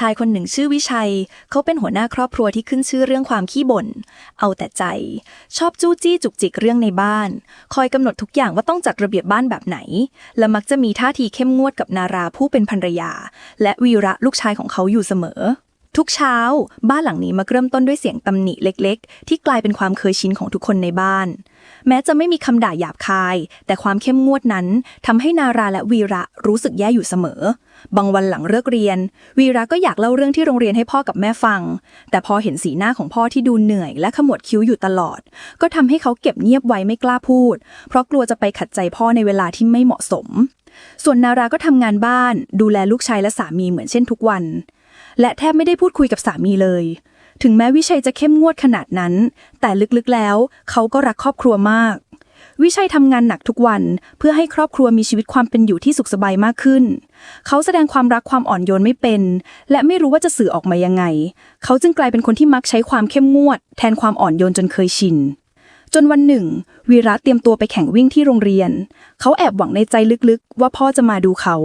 ชายคนหนึ่งชื่อวิชัย เขาเป็นหัวหน้าครอบครัวที่ขึ้นชื่อเรื่องความขี้บ่น เอาแต่ใจ ชอบจู้จี้จุกจิกเรื่องในบ้าน คอยกำหนดทุกอย่างว่าต้องจัดระเบียบบ้านแบบไหน และมักจะมีท่าทีเข้มงวดกับนาราผู้เป็นภรรยา และวีระลูกชายของเขาอยู่เสมอ ทุกเช้า บ้านหลังนี้มาเริ่มต้นด้วยเสียงตำหนิเล็กๆ ที่กลายเป็นความเคยชินของทุกคนในบ้าน แม้จะไม่มีคำด่าหยาบคาย แต่ความเข้มงวดนั้นทำให้นาราและวีระรู้สึกแย่อยู่เสมอ บางวันหลังเลิกเรียน วีระก็อยากเล่าเรื่องที่โรงเรียนให้พ่อกับแม่ฟัง แต่พอเห็นสีหน้าของพ่อที่ดูเหนื่อย และขมวดคิ้วอยู่ตลอด ก็ทำให้เขาเก็บเงียบไว้ไม่กล้าพูด เพราะกลัวจะไปขัดใจพ่อในเวลาที่ไม่เหมาะสม ส่วนนาราก็ทำงานบ้าน ดูแลลูกชายและสามีเหมือนเช่นทุกวัน และแทบไม่ได้พูดคุยกับสามีเลย ถึงแม้วิชัยจะเข้มงวดขนาดนั้น แต่ลึกๆแล้วเขาก็รักครอบครัวมาก วิชัยทำงานหนักทุกวันเพื่อให้ครอบครัวมีชีวิตความเป็นอยู่ที่สุขสบายมากขึ้น เขาแสดงความรักความอ่อนโยนไม่เป็น และไม่รู้ว่าจะสื่อออกมายังไง เขาจึงกลายเป็นคนที่มักใช้ความเข้มงวด แทนความอ่อนโยนจนเคยชินจนวันหนึ่ง วีระเตรียมตัวไปแข่งวิ่งที่โรงเรียน เขาแอบหวังในใจลึกๆ ว่าพ่อจะมาดูเขา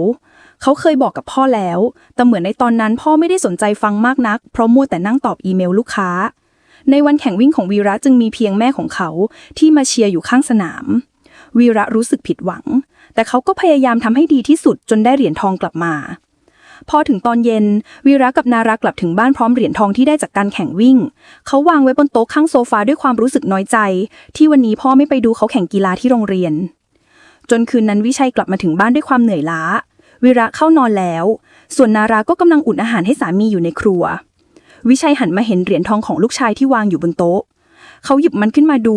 เขาเคยบอกกับพ่อแล้ว แต่เหมือนในตอนนั้นพ่อไม่ได้สนใจฟังมากนัก เพราะมัวแต่นั่งตอบอีเมลลูกค้า ในวันแข่งวิ่งของวีระจึงมีเพียงแม่ของเขาที่มาเชียร์อยู่ข้างสนาม วีระรู้สึกผิดหวัง แต่เขาก็พยายามทำให้ดีที่สุดจนได้เหรียญทองกลับมา พอถึงตอนเย็น วีระกับนารากลับถึงบ้านพร้อมเหรียญทองที่ได้จากการแข่งวิ่ง เขาวางไว้บนโต๊ะข้างโซฟาด้วยความรู้สึกน้อยใจ ที่วันนี้พ่อไม่ไปดูเขาแข่งกีฬาที่โรงเรียนจนคืนนั้นวิชัยกลับมาถึงบ้านด้วยความเหนื่อยล้า วีระเข้านอนแล้ว ส่วนนาราก็กำลังอุ่นอาหารให้สามีอยู่ในครัว วิชัยหันมาเห็นเหรียญทองของลูกชายที่วางอยู่บนโต๊ะ เขาหยิบมันขึ้นมาดู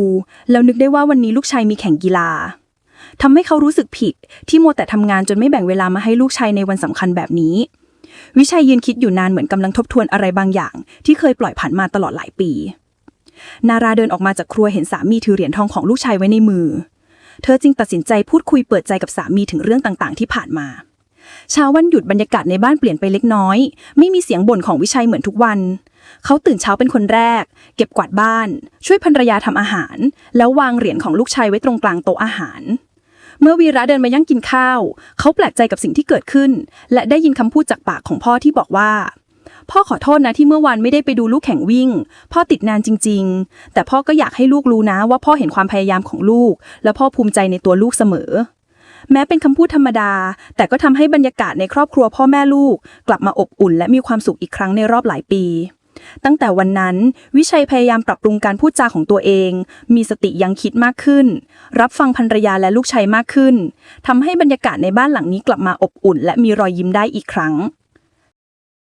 แล้วนึกได้ว่าวันนี้ลูกชายมีแข่งกีฬาทำให้เขารู้สึกผิด ที่โมแต่ทำงานจนไม่แบ่งเวลามาให้ลูกชายในวันสำคัญแบบนี้ วิชัยยืนคิดอยู่นานเหมือนกำลังทบทวนอะไรบางอย่าง ที่เคยปล่อยผ่านมาตลอดหลายปี นาราเดินออกมาจากครัวเห็นสามีถือเหรียญทองของลูกชายไว้ในมือ เธอจึงตัดสินใจพูดคุยเปิดใจกับสามีถึงเรื่องต่างๆ ที่ผ่านมา เช้าวันหยุดบรรยากาศในบ้านเปลี่ยนไปเล็กน้อย ไม่มีเสียงบ่นของวิชัยเหมือนทุกวัน เขาตื่นเช้าเป็นคนแรก เก็บกวาดบ้าน ช่วยภรรยาทำอาหาร แล้ววางเหรียญของลูกชายไว้ตรงกลางโต๊ะอาหาร เมื่อวีระเดินมายั่งกินข้าว เขาแปลกใจกับสิ่งที่เกิดขึ้น และได้ยินคำพูดจากปากของพ่อที่บอกว่า พ่อขอโทษนะที่เมื่อวานไม่ได้ไปดูลูกแข่งวิ่ง พ่อติดงานจริง ๆ แต่พ่อก็อยากให้ลูกรู้นะว่าพ่อเห็นความพยายามของลูก และพ่อภูมิใจในตัวลูกเสมอ แม้เป็นคำพูดธรรมดา แต่ก็ทำให้บรรยากาศในครอบครัวพ่อแม่ลูก กลับมาอบอุ่นและมีความสุขอีกครั้งในรอบหลายปี ตั้งแต่วันนั้น วิชัยพยายามปรับปรุงการพูดจาของตัวเอง มีสติยังคิดมากขึ้น รับฟังภรรยาและลูกชายมากขึ้นทำให้บรรยากาศในบ้านหลังนี้กลับมาอบอุ่น และมีรอยยิ้มได้อีกครั้ง